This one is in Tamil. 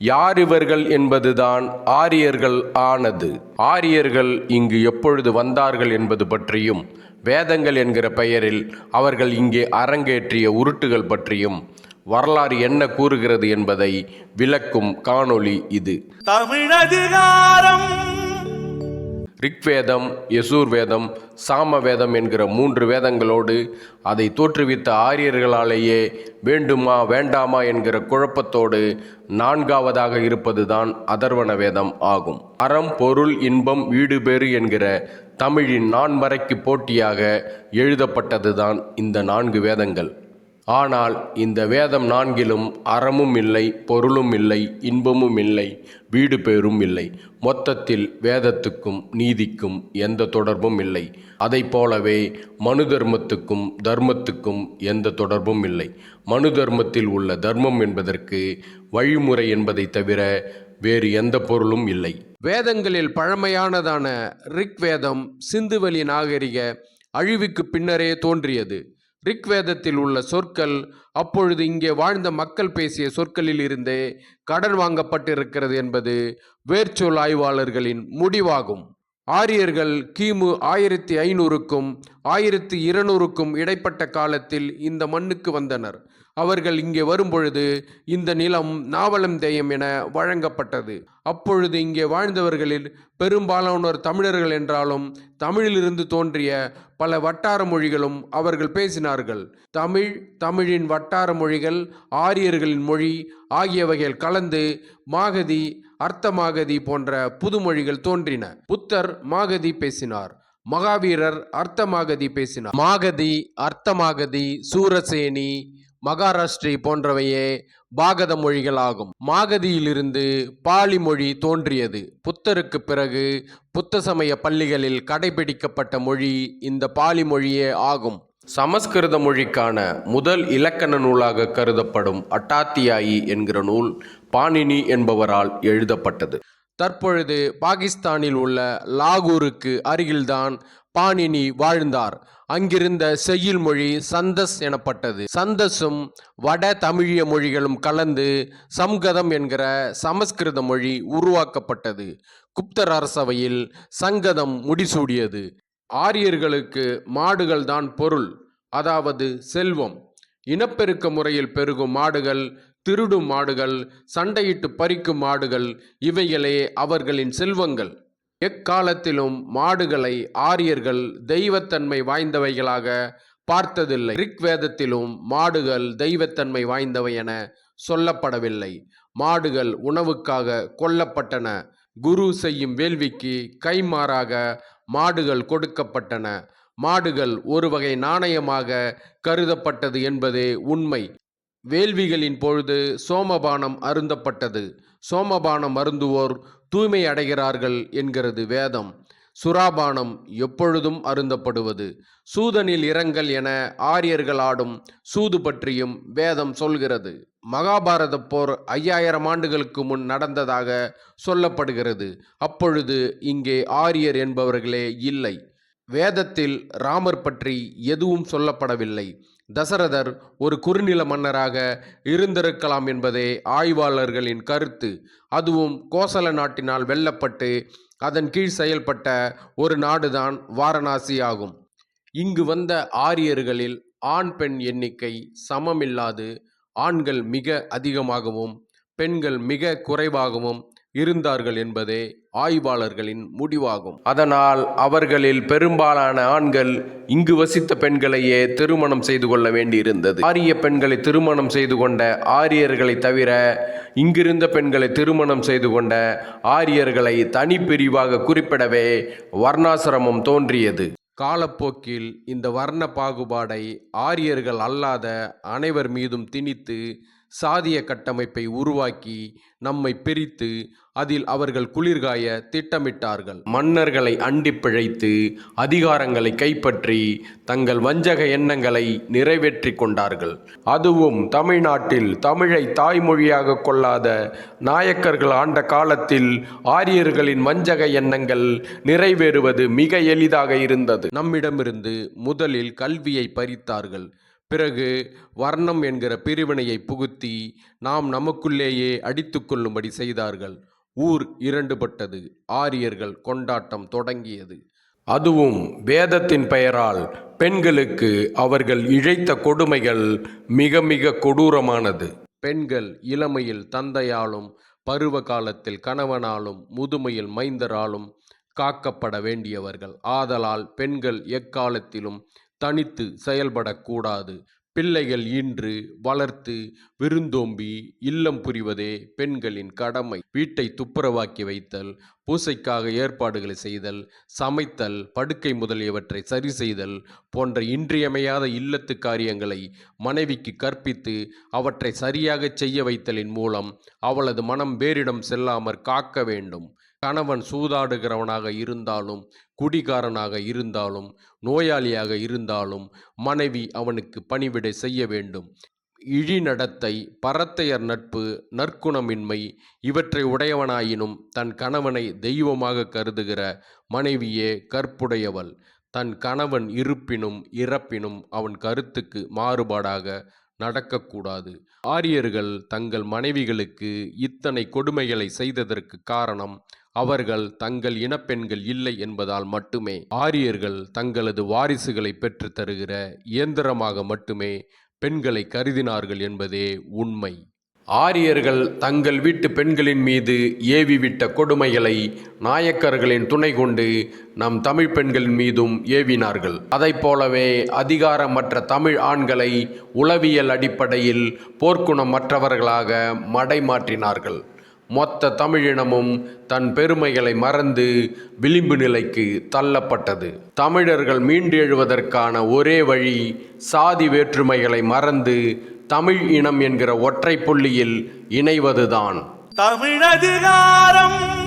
யார் இவர்கள் என்பதுதான் ஆரியர்கள் ஆனது. ஆரியர்கள் இங்கு எப்பொழுது வந்தார்கள் என்பது பற்றியும் வேதங்கள் என்கிற பெயரில் அவர்கள் இங்கே அரங்கேற்றிய உருட்டுகள் பற்றியும் வரலாறு என்ன கூறுகிறது என்பதை விளக்கும் காணொளி இது. தமிழதிகாரம் ரிக்வேதம் யசூர் வேதம் சாம வேதம் என்கிற மூன்று வேதங்களோடு அதை தோற்றுவித்த ஆரியர்களாலேயே வேண்டுமா வேண்டாமா என்கிற குழப்பத்தோடு நான்காவதாக இருப்பதுதான் அதர்வன வேதம் ஆகும். அறம் பொருள் இன்பம் வீடு பேறு என்கிற தமிழின் நான்மறைக்கு போட்டியாக எழுதப்பட்டதுதான் இந்த நான்கு வேதங்கள். ஆனால் இந்த வேதம் நான்கிலும் அறமும் இல்லை பொருளும் இல்லை இன்பமும் இல்லை வீடு பேரும் இல்லை. மொத்தத்தில் வேதத்துக்கும் நீதிக்கும் எந்த தொடர்பும் இல்லை. அதை போலவே மனு தர்மத்துக்கும் தர்மத்துக்கும் எந்த தொடர்பும் இல்லை. மனு தர்மத்தில் உள்ள தர்மம் என்பதற்கு வழிமுறை என்பதை தவிர வேறு எந்த பொருளும் இல்லை. வேதங்களில் பழமையானதான ரிக்வேதம் சிந்துவெளி நாகரிக அழிவுக்கு பின்னரே தோன்றியது. ரிக்வேதத்தில் உள்ள சொற்கள் அப்பொழுது இங்கே வாழ்ந்த மக்கள் பேசிய சொற்களில் இருந்தே கடன் வாங்கப்பட்டிருக்கிறது என்பது வேர்ச்சொல் ஆய்வாளர்களின் முடிவாகும். ஆரியர்கள் கிமு ஆயிரத்தி ஐநூறுக்கும் ஆயிரத்தி இருநூறுக்கும் இடைப்பட்ட காலத்தில் இந்த மண்ணுக்கு வந்தனர். அவர்கள் இங்கே வரும்பொழுது இந்த நிலம் நாவலந்தேயம் என வழங்கப்பட்டது. அப்பொழுது இங்கே வாழ்ந்தவர்களில் பெரும்பாலானோர் தமிழர்கள் என்றாலும் தமிழிலிருந்து தோன்றிய பல வட்டார மொழிகளும் அவர்கள் பேசினார்கள். தமிழ் தமிழின் வட்டார மொழிகள் ஆரியர்களின் மொழி ஆகியவைகள் கலந்து மாகதி அர்த்தமாகதி போன்ற புதுமொழிகள் தோன்றின. புத்தர் மாகதி பேசினார். மகாவீரர் அர்த்தமாகதி பேசினார். மாகதி அர்த்தமாகதி சூரசேனி மகாராஷ்டிரி போன்றவையே பாகத மொழிகளாகும். மாகதியிலிருந்து பாலி மொழி தோன்றியது. புத்தருக்கு பிறகு புத்த சமய பள்ளிகளில் கடைபிடிக்கப்பட்ட மொழி இந்த பாலி மொழியே ஆகும். சமஸ்கிருத மொழிக்கான முதல் இலக்கண நூலாக கருதப்படும் அட்டாத்தியாயி என்கிற நூல் பாணினி என்பவரால் எழுதப்பட்டது. தற்பொழுது பாகிஸ்தானில் உள்ள லாகூருக்கு அருகில்தான் பாணினி வாழ்ந்தார். அங்கிருந்த செய்யுள் மொழி சந்தஸ் எனப்பட்டது. சந்தஸும் வட தமிழிய மொழிகளும் கலந்து சம்கதம் என்கிற சமஸ்கிருத மொழி உருவாக்கப்பட்டது. குப்தர் அரசவையில் சங்கதம் முடிசூடியது. ஆரியர்களுக்கு மாடுகள் தான் பொருள் அதாவது செல்வம். இனப்பெருக்க முறையில் பெருகும் மாடுகள் திருடும் மாடுகள் சண்டையிட்டு பறிக்கும் மாடுகள் இவைகளே அவர்களின் செல்வங்கள். எக்காலத்திலும் மாடுகளை ஆரியர்கள் தெய்வத்தன்மை வாய்ந்தவைகளாக பார்த்ததில்லை. ரிக்வேதத்திலும் மாடுகள் தெய்வத்தன்மை வாய்ந்தவை என சொல்லப்படவில்லை. மாடுகள் உணவுக்காக கொல்லப்பட்டன. குரு செய்யும் வேள்விக்கு கைமாறாக மாடுகள் கொடுக்கப்பட்டன. மாடுகள் ஒரு வகை நாணயமாக கருதப்பட்டது என்பதே உண்மை. வேள்விகளின் பொழுது சோமபானம் அருந்தப்பட்டது. சோமபானம் அருந்துவோர் தூய்மை அடைகிறார்கள் என்கிறது வேதம். சுராபானம் எப்பொழுதும் அருந்தப்படுவது. சூதனில் இரங்கல் என ஆரியர்கள் ஆடும் சூது பற்றியும் வேதம் சொல்கிறது. மகாபாரத போர் ஐயாயிரம் ஆண்டுகளுக்கு முன் நடந்ததாக சொல்லப்படுகிறது. அப்பொழுது இங்கே ஆரியர் என்பவர்களே இல்லை. வேதத்தில் ராமர் பற்றி எதுவும் சொல்லப்படவில்லை. தசரதர் ஒரு குறுநில மன்னராக இருந்திருக்கலாம் என்பதே ஆய்வாளர்களின் கருத்து. அதுவும் கோசல நாட்டினால் வெல்லப்பட்டு அதன் கீழ் செயல்பட்ட ஒரு நாடுதான் வாரணாசி ஆகும். இங்கு வந்த ஆரியர்களில் ஆண் பெண் எண்ணிக்கை சமமில்லாது ஆண்கள் மிக அதிகமாகவும் பெண்கள் மிக குறைவாகவும் இருந்தார்கள் என்பதே ஆய்வாளர்களின் முடிவாகும். அதனால் அவர்களில் பெரும்பாலான ஆண்கள் இங்கு வசித்த பெண்களையே திருமணம் செய்து கொள்ள வேண்டியிருந்தது. ஆரிய பெண்களை திருமணம் செய்து கொண்ட ஆரியர்களை தவிர இங்கிருந்த பெண்களை திருமணம் செய்து கொண்ட ஆரியர்களை தனிப்பிரிவாக குறிப்பிடவே வர்ணாசிரமம் தோன்றியது. காலப்போக்கில் இந்த வர்ண பாகுபாடை ஆரியர்கள் அல்லாத அனைவர் மீதும் திணித்து சாதிய கட்டமைப்பை உருவாக்கி நம்மை பிரித்து அதில் அவர்கள் குளிர்காய திட்டமிட்டார்கள். மன்னர்களை அண்டி பிழைத்து அதிகாரங்களை கைப்பற்றி தங்கள் வஞ்சக எண்ணங்களை நிறைவேற்றி கொண்டார்கள். அதுவும் தமிழ்நாட்டில் தமிழை தாய்மொழியாக கொள்ளாத நாயக்கர்கள் ஆண்ட காலத்தில் ஆரியர்களின் வஞ்சக எண்ணங்கள் நிறைவேறுவது மிக எளிதாக இருந்தது. நம்மிடமிருந்து முதலில் கல்வியை பறித்தார்கள். பிறகு வர்ணம் என்கிற பிரிவினையை புகுத்தி நாம் நமக்குள்ளேயே அடித்துக்கொள்ளும்படி செய்தார்கள். ஊர் இரண்டுபட்டது. ஆரியர்கள் கொண்டாட்டம் தொடங்கியது. அதுவும் வேதத்தின் பெயரால் பெண்களுக்கு அவர்கள் இழைத்த கொடுமைகள் மிக மிக கொடூரமானது. பெண்கள் இளமையில் தந்தையாலும் பருவ காலத்தில் கணவனாலும் முதுமையில் மைந்தராலும் காக்கப்பட வேண்டியவர்கள். ஆதலால் பெண்கள் எக்காலத்திலும் தனித்து செயல்படக்கூடாது. பிள்ளைகள் இன்று வளர்த்து விருந்தோம்பி இல்லம் புரிவதே பெண்களின் கடமை. வீட்டை துப்புரவாக்கி வைத்தல் பூசைக்காக ஏற்பாடுகளை செய்தல் சமைத்தல் படுக்கை முதலியவற்றை சரி செய்தல் போன்ற இன்றியமையாத இல்லத்து காரியங்களை மனைவிக்கு கற்பித்து அவற்றை சரியாக செய்ய வைத்தலின் மூலம் அவளது மனம் வேறிடம் செல்லாமற் காக்க வேண்டும். கணவன் சூதாடுகிறவனாக இருந்தாலும் குடிகாரனாக இருந்தாலும் நோயாளியாக இருந்தாலும் மனைவி அவனுக்கு பணிவிடை செய்ய வேண்டும். இழிநடத்தை பரத்தையர் நட்பு நற்குணமின்மை இவற்றை உடையவனாயினும் தன் கணவனை தெய்வமாக கருதுகிற மனைவியே கற்புடையவள். தன் கணவன் இருப்பினும் இறப்பினும் அவன் கருத்துக்கு மாறுபாடாக நடக்கக்கூடாது. ஆரியர்கள் தங்கள் மனைவிகளுக்கு இத்தனை கொடுமைகளை செய்ததற்கு காரணம் அவர்கள் தங்கள் இனப்பெண்கள் இல்லை என்பதால் மட்டுமே ஆரியர்கள் தங்களது வாரிசுகளை பெற்றுத் தருகிற இயந்திரமாக மட்டுமே பெண்களை கருதினார்கள் என்பதே உண்மை. ஆரியர்கள் தங்கள் வீட்டு பெண்களின் மீது ஏவிவிட்ட கொடுமைகளை நாயக்கர்களின் துணை கொண்டு நம் தமிழ் பெண்களின் மீதும் ஏவினார்கள். அதைப் போலவே அதிகாரமற்ற தமிழ் ஆண்களை உளவியல் அடிப்படையில் போர்க்குணமற்றவர்களாக மடைமாற்றினார்கள். மொத்த தமிழினமும் தன் பெருமைகளை மறந்து விளிம்பு நிலைக்கு தள்ளப்பட்டது. தமிழர்கள் மீண்டெழுவதற்கான ஒரே வழி சாதி வேற்றுமைகளை மறந்து தமிழ் இனம் என்கிற ஒற்றை புள்ளியில் இணைவதுதான். தமிழதிகாரம்.